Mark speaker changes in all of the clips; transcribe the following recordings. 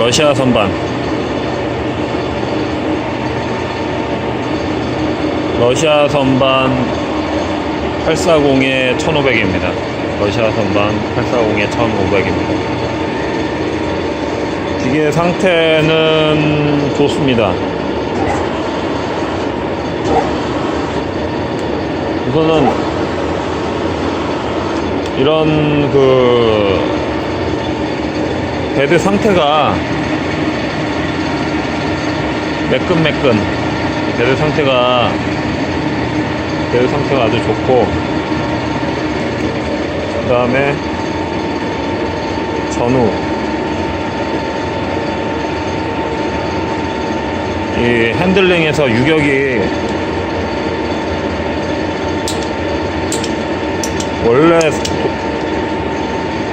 Speaker 1: 러시아 선반. 러시아 선반 840에 1500입니다. 러시아 선반 840에 1500입니다. 기계 상태는 좋습니다. 우선은 이런 그 베드 상태가 매끈매끈. 베드 상태가 베드 상태가 아주 좋고. 그 다음에 전후. 이 핸들링에서 유격이 원래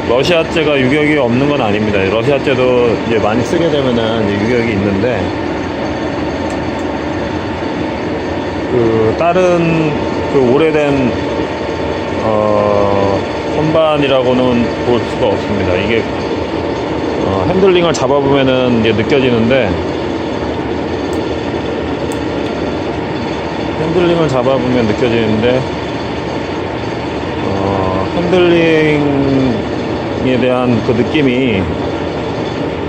Speaker 1: 러시아제가 유격이 없는 건 아닙니다. 러시아제도 이제 많이 쓰게 되면은 유격이 있는데 그 다른 그 오래된 어 선반이라고는 볼 수가 없습니다. 이게 어, 핸들링을 잡아보면은 이제 느껴지는데 핸들링을 잡아보면 느껴지는데 어, 핸들링 에 대한 그 느낌이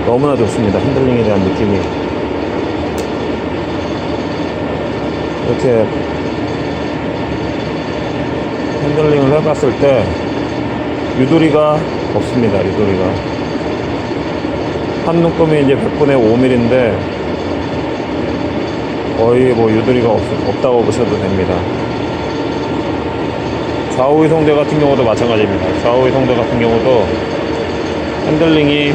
Speaker 1: 너무나 좋습니다. 핸들링에 대한 느낌이 이렇게 핸들링을 해봤을 때 유도리가 없습니다. 유도리가 한 눈금이 이제 100분의 5mm인데 거의 뭐 유도리가 없, 없다고 보셔도 됩니다. 좌우 이송대 같은 경우도 마찬가지입니다. 좌우 이송대 같은 경우도 핸들링이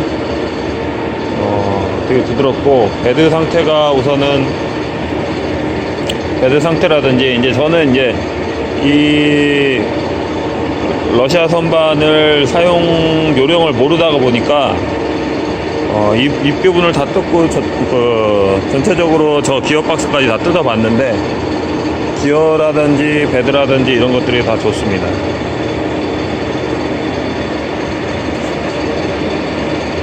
Speaker 1: 어, 되게 부드럽고 베드 상태가 우선은 베드 상태라든지 이제 저는 이제 이 러시아 선반을 사용 요령을 모르다가 보니까 어, 입, 입 부분을 다 뜯고 저, 그, 전체적으로 저 기어 박스까지 다 뜯어봤는데 기어라든지 베드라든지 이런 것들이 다 좋습니다.